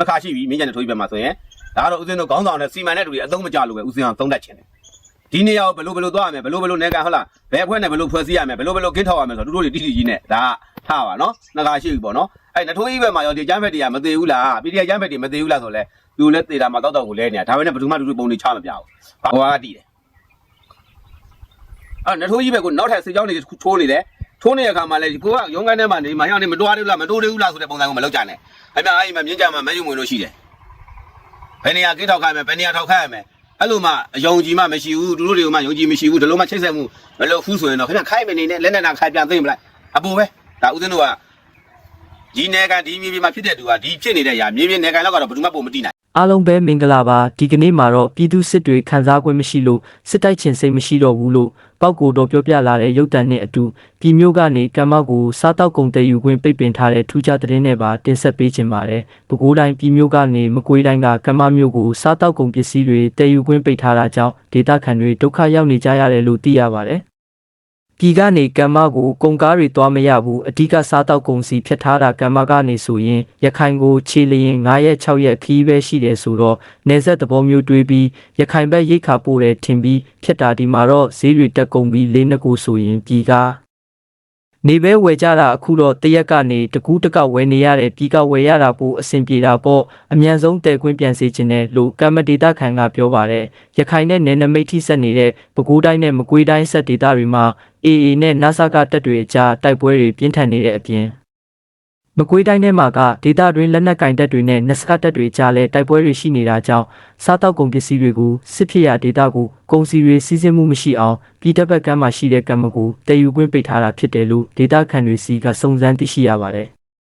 တစ်ခါရှိပြီမင်းကျန်တဲ့ထိုးကြီးဘက်မှာဆိုရင်ဒါကတော့ဦးစင်းတို့ခေါင်းဆောင်နဲ့စီမံတဲ့တူတွေအသုံးမကျလို့ပဲဦးစင်းအောင်သုံးတတ်ချင်တယ်ဒီနေရာကိုဘယ်လိုဘယ်လိုသွားရမလဲဘယ်လိုဘယ်လိုနေကန်ဟုတ်လားဘယ်အဖွဲ့နဲ့ဘယ်လိုဖွဲ့စည်းရမလဲဘယ်လိုဘယ်လိုကင်းထောက်ရမလဲဆိုတော့တို့တို့တွေတိတိကြီးနဲ့ဒါကထားပါနော်နှစ်ခါရှိပြီပေါ့နော်အဲ့နထိုးကြီးဘက်မှာရောဒီကျမ်းဖက်တွေကမသေးဘူးလားပီဒီအကျမ်းဖက်တွေမသေးဘူးလားဆိုလဲသူလည်းသေတာမှာတောက်တောက်ကိုလဲနေတာဒါပဲနဲ့ဘယ်သူမှတူတူပုံတွေချမပြဘူးဘာဟွာကတည်တယ်အဲ့နထိုးကြီးဘက်ကနောက်ထပ်စေကြောင်းတွေထိုးနေတယ် ထိုးနေတဲ့အခါမှာလဲကိုကရုံးကန်းထဲမှာနေမှရောက်နေမတော်ရဘူးလားမတော်သေးဘူးလားဆိုတဲ့ပုံစံကိုမလုပ်ကြနဲ့အမြအဲ့ဒီမှာမြင်းကြမှာမဲယူမွေလို့ရှိတယ်ဘယ်နေရာကင်းထောက်ခိုင်းမယ်ဘယ်နေရာထောက်ခိုင်းရမယ်အဲ့လိုမှအယုံကြည်မှမရှိဘူးသူတို့တွေကမှယုံကြည်မရှိဘူးဒီလိုမှချိတ်ဆက်မှုမလုပ်ဘူးဆိုရင်တော့ခင်ဗျခိုင်းမနေနဲ့လက်နဲ့နာခိုင်းပြန်သိမ့်မလိုက်အပူပဲဒါဦးဇင်းတို့ကဒီနေကန်ဒီမြေပြင်မှာဖြစ်တဲ့သူကဒီဖြစ်နေတဲ့ຢာမြေပြင်နေကန်လောက်ကတော့ဘယ်သူမှပုံမတိနိုင် အားလုံးပဲမင်္ဂလာပါဒီကနေ့မှာတော့ပြည်သူစစ်တွေခန်းစား권မရှိလို့စစ်တိုက်ချင်စိတ်မရှိတော့ဘူးလို့ပောက်ကိုတော့ပြောပြလာတဲ့ရုပ်တံနဲ့အတူပြည်မျိုးကနေကမ္မကိုစားတောက်ကုန်တည်ယူခွင့်ပိတ်ပင်ထားတဲ့ထူးခြားသတင်းတွေပါတင်ဆက်ပေးချင်ပါတယ်ပဲခူးတိုင်းပြည်မျိုးကနေမကွေးတိုင်းကကမ္မမျိုးကိုစားတောက်ကုန်ပစ္စည်းတွေတည်ယူခွင့်ပိတ်ထားတာကြောင့်ဒေသခံတွေဒုက္ခရောက်နေကြရတယ်လို့သိရပါတယ် ပြည်ကနေကမ္မကိုကုန်ကားတွေသွားမရဘူးအဓိကစားတောက်ကုန်စီဖြတ်ထားတာကမ္မကနေဆိုရင်ရခိုင်ကိုခြေလျင်9ရက်6ရက်ခီးပဲရှိတယ်ဆိုတော့နေဆက်သဘောမျိုးတွေးပြီးရခိုင်ဘက်ရိတ်ခါပို့တယ်ထင်ပြီးဖြတ်တာဒီမှာတော့ဈေးတွေတက်ကုန်ပြီးလေးနှစ်ကိုဆိုရင်ပြည်ကနေပဲဝယ်ကြတာအခုတော့တရက်ကနေတကူးတကောက်ဝယ်နေရတယ်ပြည်ကဝယ်ရတာပိုအဆင်ပြေတာပေါ့အမြန်ဆုံးတဲခွင့်ပြန်စေခြင်းနဲ့လို့ကမ္မဒေတာခံကပြောပါတယ်ရခိုင်နဲ့နယ်နမိတ်ထိဆက်နေတဲ့ပဲခူးတိုင်းနဲ့မကွေးတိုင်းဆက်ဒေတာတွေမှာ AA နဲ့ NASA ကတပ်တွေအကြားတိုက်ပွဲတွေပြင်းထန်နေတဲ့အပြင်မကွေးတိုင်းထဲမှာကဒေတာတွင်လက်နက်ကင်တပ်တွေနဲ့ NASA တပ်တွေကြားလဲတိုက်ပွဲတွေရှိနေတာကြောင့်စားတောက်ကုန်ပစ္စည်းတွေကိုစစ်ဖြစ်ရဒေတာကိုကုန်စည်တွေစီးဆင်းမှုမရှိအောင်ပြည်တပ်ဘက်ကမ်းမှာရှိတဲ့ကံမကူတည်ယူခွင့်ပိတ်ထားတာဖြစ်တယ်လို့ဒေတာခံတွေစီကစုံစမ်းသိရှိရပါတယ်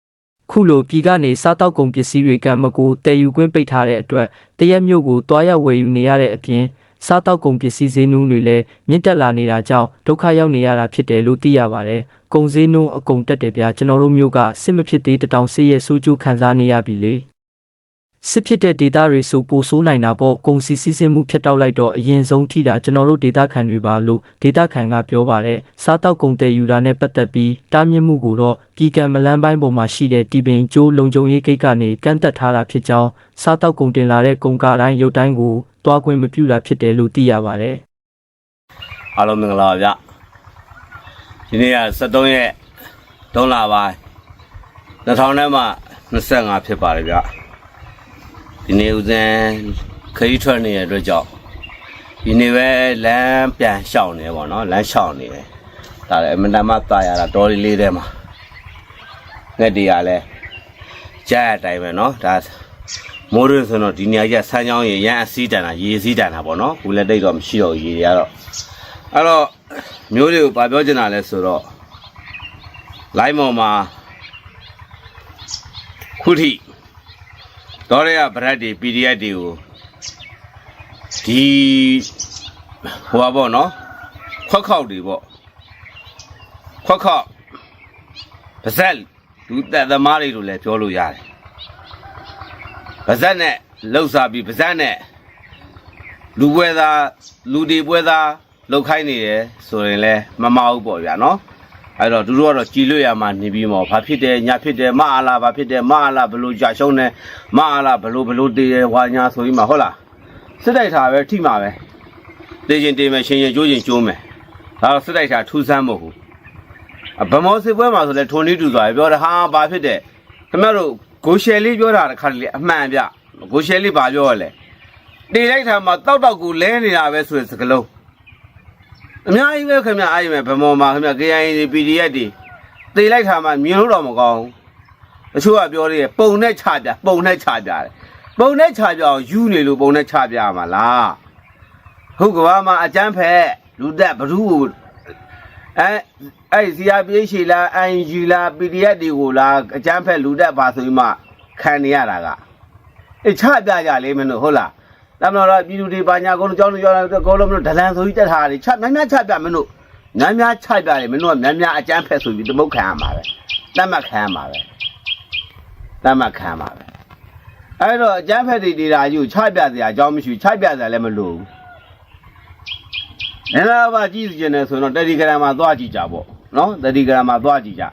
။ခုလိုပြည်ကနေစားတောက်ကုန်ပစ္စည်းတွေကမကူတည်ယူခွင့်ပိတ်ထားတဲ့အတွက်တရက်မျိုးကိုတွားရောက်ဝယ်ယူနေရတဲ့အပြင် စားတောက်ကုန်ပစ္စည်းဈေးနှုန်းတွေလည်းမြင့်တက်လာနေတာကြောင့်ဒုက္ခရောက်နေရတာဖြစ်တယ်လို့သိရပါတယ်။ကုန်ဈေးနှုန်းအကုန်တက်တယ်ဗျာကျွန်တော်တို့မျိုးကစစ်မဖြစ်သေးတတောင်ဆေးရဲ့စိုးကျိုးခံစားနေရပြီလေ။ စစ်ဖြစ်တဲ့ဒေတာတွေဆိုပိုဆိုးနိုင်တာပေါ့ကုန်စီစီးဆင်းမှုဖြတ်တောက်လိုက်တော့အရင်ဆုံးထိတာကျွန်တော်တို့ဒေတာခံတွေပါလို့ဒေတာခံကပြောပါတယ်စားတောက်ကုန်တဲ့ယူတာနဲ့ပတ်သက်ပြီးတားမြစ်မှုကိုတော့ပြည်ကံမလန်းပိုင်းပေါ်မှာရှိတဲ့တီပင်ကျိုးလုံခြုံရေးကိတ်ကနေကန့်သက်ထားတာဖြစ်ကြောင်းစားတောက်ကုန်တင်လာတဲ့ကုန်ကားတိုင်းရုပ်တိုင်းကိုတွားခွင့်မပြုတာဖြစ်တယ်လို့သိရပါတယ်အားလုံးမင်္ဂလာပါဗျဒီနေ့က73ရက်3လပိုင်း2000နဲ့မှ25ဖြစ်ပါတယ်ဗျ ဒီနေ့ဦးဇင်းခရီးထွက်နေတဲ့အတွက်ကြောင့်ဒီနေ့ပဲလမ်းပြန်ရှောင်နေပေါ့နော်လမ်းရှောင်နေတယ်ဒါလည်းအမတမတာရတာတော်လေးလေးထဲမှာငှက်တွေကလည်းကြားအတိုင်းပဲနော်ဒါမိုးရွှေဆိုတော့ဒီနေရာကျဆန်းချောင်းရေရန်အစည်းတန်တာရေစည်းတန်တာပေါ့နော်ခုလည်းတိတ်တော့မရှိတော့ရေတွေကတော့အဲ့တော့မျိုးတွေကိုဗာပြောချင်တာလဲဆိုတော့ live ပေါ်မှာခုထိ တော့ရဗရက်တွေ PDF တွေကိုဒီဟိုပါပေါ့နော်ခွက်ခေါက်တွေပေါ့ခွက်ခေါက်ပါဇက်လူသက်သမားတွေလို့လည်းပြောလို့ရတယ်ပါဇက်နဲ့လှုပ်ရှားပြီးပါဇက်နဲ့လူပွဲသားလူတွေပွဲသားလောက်ခိုင်းနေတယ်ဆိုရင်လည်းမမဟုတ်ပေါ့ဗျာနော် အဲ့တော့သူတို့ကတော့ကြည်လွတ်ရမှာနေပြီးမော်ဘာဖြစ်တယ်ညာဖြစ်တယ်မအားလားဘာဖြစ်တယ်မအားလားဘလို့ကြာရှုံးတယ်မအားလားဘလို့ဘလို့တည်တယ်ဝါညာဆိုပြီးမှဟုတ်လားစစ်တိုက်တာပဲထိမှာပဲတည်ချင်းတည်မယ်ရှင်ရင်ကျိုးချင်းကျိုးမယ်ဒါတော့စစ်တိုက်တာထူးဆန်းမဟုတ်ဘူးအဗမောစစ်ပွဲမှာဆိုလဲထုံနေတူသွားပြီပြောတယ်ဟာဘာဖြစ်တယ်ခင်ဗျားတို့ဂိုရှယ်လေးပြောတာတစ်ခါတလေအမှန်ဗျဂိုရှယ်လေးဘာပြောရလဲတေလိုက်တာမှာတောက်တောက်ကိုလဲနေတာပဲဆိုတဲ့စကလုံး အများကြီးပဲခင်ဗျအားရမယ်ဗမော်မှာခင်ဗျ KIA တွေ PDF တွေတေလိုက်တာမှာမြင်လို့တော့မကောင်းဘူးတချို့ကပြောသေးတယ်ပုံနဲ့ချပြပုံနဲ့ချပြတယ်ပုံနဲ့ချပြအောင်ယူနေလို့ပုံနဲ့ချပြမှာလားဟုတ်ကဘာမှာအကျန်းဖက်လူသက်ဘ누구ကိုအဲအဲ့ CRPH လား ING လား PDF တွေကိုလားအကျန်းဖက်လူသက်ပါဆိုပြီးမှခံနေရတာကအေးချပြကြလေမင်းတို့ဟုတ်လား တမတော်ပြည်သူတွေပါညာကုန်းတို့ကြောင်းတို့ကြောင်းတို့ကောလုံးမင်းတို့ဒလန်ဆိုပြီးတက်ထားတယ်ချများများချပြမင်းတို့များများချပြတယ်မင်းတို့ကများများအကြမ်းဖက်ဆိုပြီးတမုတ်ခံရမှာပဲတတ်မှတ်ခံရမှာပဲတတ်မှတ်ခံရမှာပဲအဲ့တော့အကြမ်းဖက်တွေဒေတာကြီးကိုချပြစရာအကြောင်းမရှိချပြစရာလည်းမလိုဘူးနည်းနည်းပါကြည့်စီခြင်းနဲ့ဆိုတော့တယ်လီဂရမ်မှာသွားကြည့်ကြပေါ့နော်တယ်လီဂရမ်မှာသွားကြည့်ကြ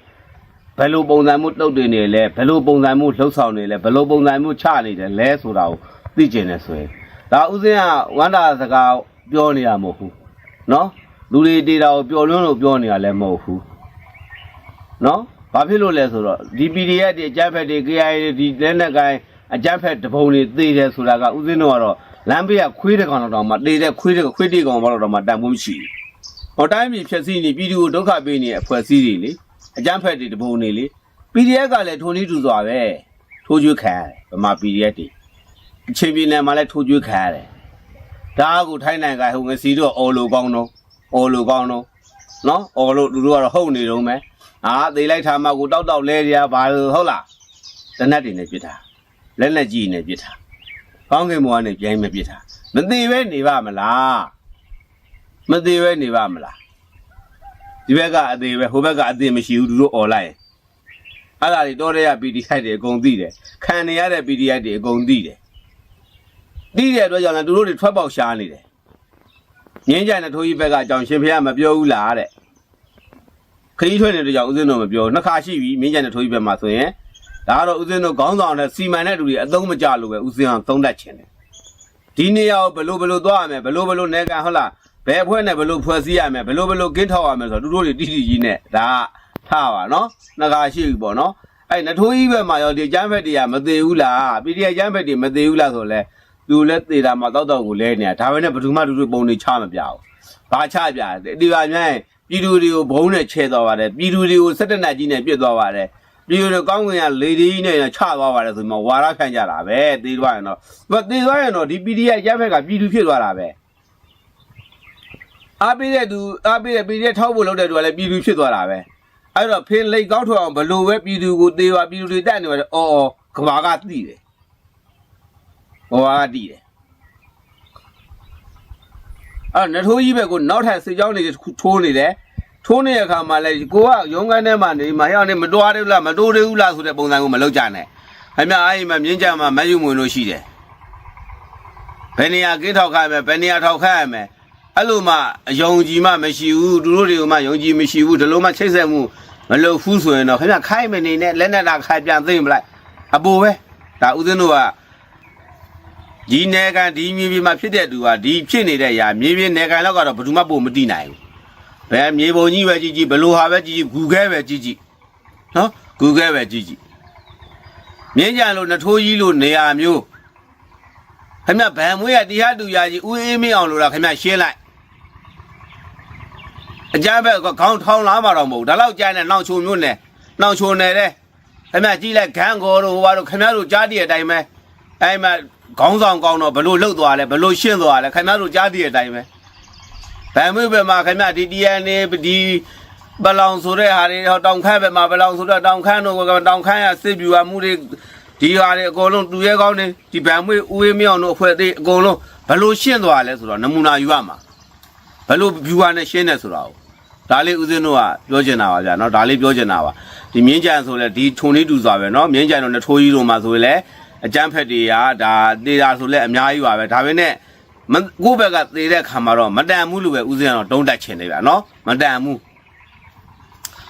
ဘယ်လိုပုံစံမှုတုတ်တင်နေလဲဘယ်လိုပုံစံမှုလှုပ်ဆောင်နေလဲဘယ်လိုပုံစံမှုချနေတယ်လဲဆိုတာကိုသိကျင်နေဆိုရင် ဒါဥစဉ်ကဝန္တာစကားပြောနေရမဟုတ်ဘူးနော်လူတွေတေတာကိုပျော်လွန်းလို့ပြောနေရလည်းမဟုတ်ဘူးနော်ဘာဖြစ်လို့လဲဆိုတော့ဒီ PDF တွေအကြမ်းဖက်တွေ KIA တွေဒီလက်နက်ကိုင်းအကြမ်းဖက်တပုံတွေသေတယ်ဆိုတာကဥစဉ်တော့ကတော့လမ်းဘေးကခွေးတစ်ကောင်တော့မှတေတဲ့ခွေးတစ်ခွေးတစ်ကောင်ဘာလို့တော့မှတန်ဖို့မရှိဘူး။ဟောတိုင်းပြည်ဖြည့်ဆည်းနေပြည်သူကိုဒုက္ခပေးနေအဖွဲ့အစည်းတွေလေအကြမ်းဖက်တွေတပုံတွေလေ PDF ကလည်းထိုနည်းတူစွာပဲထိုးကျွေးခံရတယ်ဗမာ PDF တွေအ ချင်းပြည်နယ်မှာလည်းထိုးကျွေးခံရတယ်ဒါကကိုထိုင်းနိုင်ငံဟိုငစီတော့အော်လိုကောင်းတော့အော်လိုကောင်းတော့နော်အော်လို့သူတို့ကတော့ဟုတ်နေတော့မယ်အာသေလိုက်ထားမှကိုတောက်တောက်လဲကြဘာလို့ဟုတ်လားတနတ်တွေနဲ့ပြစ်တာလက်လက်ကြီးနဲ့ပြစ်တာကောင်းကင်ဘဝနဲ့ပြိုင်းမဲ့ပြစ်တာမသေးပဲနေပါမလားမသေးပဲနေပါမလားဒီဘက်ကအသေးပဲဟိုဘက်ကအသေးမရှိဘူးသူတို့អော်လိုက်အဲ့ဒါတွေတော့တဲ့ရ PDF တွေအကုန်သိတယ်ခံနေရတဲ့ PDF တွေအကုန်သိတယ် သိတဲ့အတွက်ကြောင့်လည်းသူတို့တွေထွက်ပေါက်ရှားနေတယ်ငင်းကြတဲ့ထိုးကြီးဘက်ကအကြောင်းရှင်ဖေကမပြောဘူးလားတဲ့ခရီးထွက်နေတဲ့ကြောင့်ဦးဇင်းတို့မပြောဘူးနှစ်ခါရှိပြီမင်းကြတဲ့ထိုးကြီးဘက်မှာဆိုရင်ဒါကတော့ဦးဇင်းတို့ခေါင်းဆောင်တဲ့စီမံတဲ့လူတွေအသုံးမကျလို့ပဲဦးဇင်းအောင်သုံးတတ်ခြင်းတယ်ဒီနေရာကိုဘယ်လိုဘယ်လိုသွားရမလဲဘယ်လိုဘယ်လိုနေကန်ဟုတ်လားဘယ်အဖွဲ့နဲ့ဘယ်လိုဖွဲ့စည်းရမလဲဘယ်လိုဘယ်လိုကင်းထောက်ရမလဲဆိုတော့သူတို့တွေတိတိကြီးနဲ့ဒါကထားပါနော်နှစ်ခါရှိပြီပေါ့နော်အဲ့နထိုးကြီးဘက်မှာရောဒီကျမ်းဘက်တွေကမသေးဘူးလား PDF ကျမ်းဘက်တွေမသေးဘူးလားဆိုလဲ သူလည်းသေတာမှတောက်တောက်ကိုလဲနေတာဒါပဲနဲ့ဘယ်သူမှတူတူပုံတွေချမပြဘူးဘာချပြတယ်ဒီပါမြိုင်းပြည်သူတွေကိုဘုံနဲ့ချဲသွားပါတယ်ပြည်သူတွေကိုစက်တနက်ကြီးနဲ့ပြစ်သွားပါတယ်ပြည်သူတွေကောင်းကင်ကလေဒီကြီးနဲ့ချသွားပါတယ်ဆိုမှဝါရခံကြတာပဲသေသွားရင်တော့မသေသွားရင်တော့ဒီ PDF ကျမ်းဘက်ကပြည်သူဖြစ်သွားတာပဲအားပေးတဲ့သူအားပေးတဲ့ PDF ထောက်ဖို့လုပ်တဲ့သူကလည်းပြည်သူဖြစ်သွားတာပဲအဲ့တော့ဖေးလိတ်ကောင်းထွက်အောင်ဘလို့ပဲပြည်သူကိုသေးပါပြည်သူတွေတက်နေပါတယ်အော်အော်ကဘာကတိတယ် ကဘာကတိတယ်အဲ့နထိုးကြီးဘက်ကိုနောက်ထပ်စစ်ကြောင်းတွေထိုးနေတယ်ထိုးနေတဲ့အခါမှာလဲကိုကရုံးခန်းထဲမှာနေမှာဟဲ့အောင်နေမတွားသေးဘူးလားမတိုးသေးဘူးလားဆိုတဲ့ပုံစံကိုမလုပ်ကြနဲ့ခင်ဗျအဲ့ဒီမှာမြင်းကြမှာမယူမွင်လို့ရှိတယ်ဘယ်နေရာကင်းထောက်ခိုင်းမယ်ဘယ်နေရာထောက်ခိုင်းရမယ်အဲ့လိုမှအယုံကြည်မှမရှိဘူးသူတို့တွေကမှယုံကြည်မရှိဘူးဒီလိုမှချိတ်ဆက်မှုမလုပ်ဘူးဆိုရင်တော့ခင်ဗျခိုင်းမနေနဲ့လက်နဲ့တာခိုင်းပြန်သိမ့်မလိုက်အပူပဲဒါဦးဇင်းတို့က ဒီနေကန်ဒီမြေပြင်မှာဖြစ်တဲ့သူကဒီဖြစ်နေတဲ့ຢာမြေပြင်နေကန်လောက်ကတော့ဘယ်သူမှပို့မတိနိုင်ဘူးဘယ်မြေပုံကြီးပဲကြီးကြီးဘလို့ဟာပဲကြီးကြီးဂူခဲပဲကြီးကြီးနော်ဂူခဲပဲကြီးကြီးမြင်းကြံလို့နထိုးကြီးလို့နေရာမျိုးခင်ဗျဗန်မွေးရတရားတူရာကြီးဦးအေးမင်းအောင်လို့လားခင်ဗျရှင်းလိုက်အကြမ်းဘက်ကခေါင်းထောင်းလာမှာတော့မဟုတ်ဘူးဒါတော့ကြမ်းတဲ့နောက်ချုံမျိုးနဲ့နောက်ချုံနေတဲ့ခင်ဗျကြည့်လိုက်ဂန်းကောတို့ဟိုဘာတို့ခင်ဗျားတို့ကြားတည့်တဲ့အတိုင်းပဲအဲ့မှာ ခေါင်းဆောင်ကောင်းတော့ဘလို့လှုပ်သွားလဲဘလို့ရှင်းသွားလဲခင်ဗျားတို့ကြားတည့်တဲ့အတိုင်းပဲဗန်မွေးဘက်မှာခင်ဗျာဒီ DNA ဒီဘလောင်ဆိုတဲ့ဟာတွေဟောတောင်ခမ်းဘက်မှာဘလောင်ဆိုတော့တောင်ခမ်းတို့ကတောင်ခမ်းရစစ်ပြူအမှုတွေဒီဟာတွေအကုန်လုံးတူရဲကောင်းနေဒီဗန်မွေးဦးဝေးမြောင်တို့အဖွဲ့သေးအကုန်လုံးဘလို့ရှင်းသွားလဲဆိုတော့နမူနာယူရမှာဘလို့ viewer နဲ့ရှင်းနေဆိုတာကို ဒါလေးဦးဇင်းတို့ကပြောချင်တာပါဗျာเนาะဒါလေးပြောချင်တာပါဒီမြင်းကြံဆိုလဲဒီထုံလေးတူစွာပဲเนาะမြင်းကြံတော့နထိုးကြီးတို့မှာဆိုရင်လဲ အကြမ်းဖက်တွေကဒါသေတာဆိုလည်းအများကြီးပါပဲဒါပေမဲ့ကိုယ့်ဘက်ကသေတဲ့ခါမှာတော့မတန်ဘူးလို့ပဲဦးစင်းကတော့တုံးတက်ချင်နေပြန်နော်မတန်ဘူး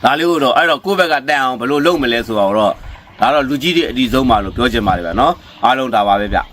ဒါလေးကိုတော့အဲ့တော့ကိုယ့်ဘက်ကတန်အောင်ဘယ်လိုလုပ်မလဲဆိုတော့ဒါတော့လူကြီးတွေအတီဆုံးပါလို့ပြောချင်ပါတယ်ဗျာနော်အားလုံးဒါပါပဲဗျာ